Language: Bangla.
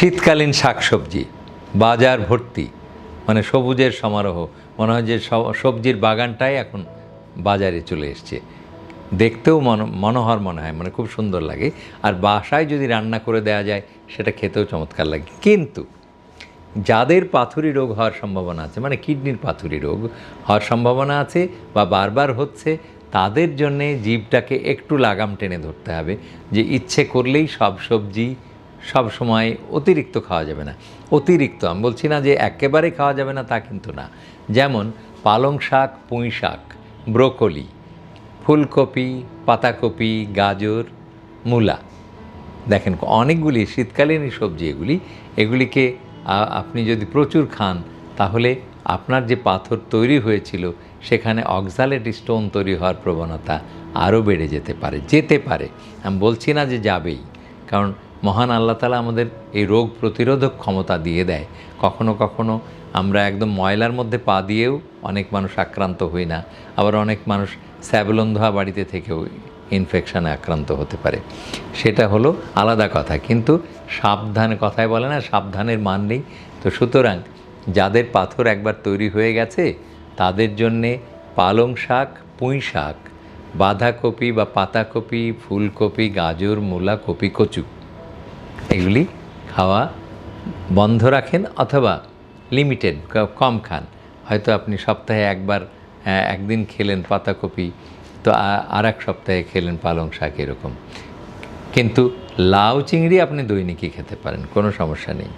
শীতকালীন শাকসবজি, বাজার ভর্তি মানে সবুজের সমারোহ। মনে হয় যে সবজির বাগানটাই এখন বাজারে চলে এসছে। দেখতেও মন, মনোহর মনে হয় মানে খুব সুন্দর লাগে। আর বাসায় যদি রান্না করে দেওয়া যায়, সেটা খেতেও চমৎকার লাগে। কিন্তু যাদের পাথুরি রোগ হওয়ার সম্ভাবনা আছে মানে কিডনির পাথুরি রোগ হওয়ার সম্ভাবনা আছে বা বারবার হচ্ছে, তাদের জন্যে জীবটাকে একটু লাগাম টেনে ধরতে হবে। যে ইচ্ছে করলেই সব সবজি সব সময় অতিরিক্ত খাওয়া যাবে না। অতিরিক্ত, আমি বলছি না যে একেবারে খাওয়া যাবে না, তা কিন্তু না। যেমন পালং শাক, পুঁই শাক, ব্রোকলি, ফুলকপি, পাতাকপি, গাজর, মূলা। দেখেন, অনেকগুলি শীতকালীন সবজি এগুলি, এগুলিকে আপনি যদি প্রচুর খান, তাহলে আপনার যে পাথর তৈরি হয়েছিল, সেখানে অক্সালেট স্টোন তৈরি হওয়ার প্রবণতা আরও বেড়ে যেতে পারে যেতে পারে। আমি বলছি না যে যাবেই, কারণ মহান আল্লাহ তালা আমাদের এই রোগ প্রতিরোধক ক্ষমতা দিয়ে দেয়। কখনো কখনো আমরা একদম ময়লার মধ্যে পা দিয়েও অনেক মানুষ আক্রান্ত হই না। আবার অনেক মানুষ স্যাবলন ধোয়া বাড়িতে থেকেও ইনফেকশানে আক্রান্ত হতে পারে। সেটা হলো আলাদা কথা। কিন্তু সাবধানে কথায় বলে না, সাবধানের মান নেই। তো সুতরাং যাদের পাথর একবার তৈরি হয়ে গেছে, তাদের জন্যে পালং শাক, পুঁই শাক, বাঁধাকপি বা পাতাকপি, ফুলকপি, গাজর, মূলা, কপি, কচু এগুলি খাওয়া বন্ধ রাখেন অথবা লিমিটেড কম খান। হয়তো আপনি সপ্তাহে একবার একদিন খেলেন পাতাকপি, তো আর এক সপ্তাহে খেলেন পালং শাক এরকম। কিন্তু লাউ চিংড়ি আপনি দৈনিকই খেতে পারেন, কোনো সমস্যা নেই।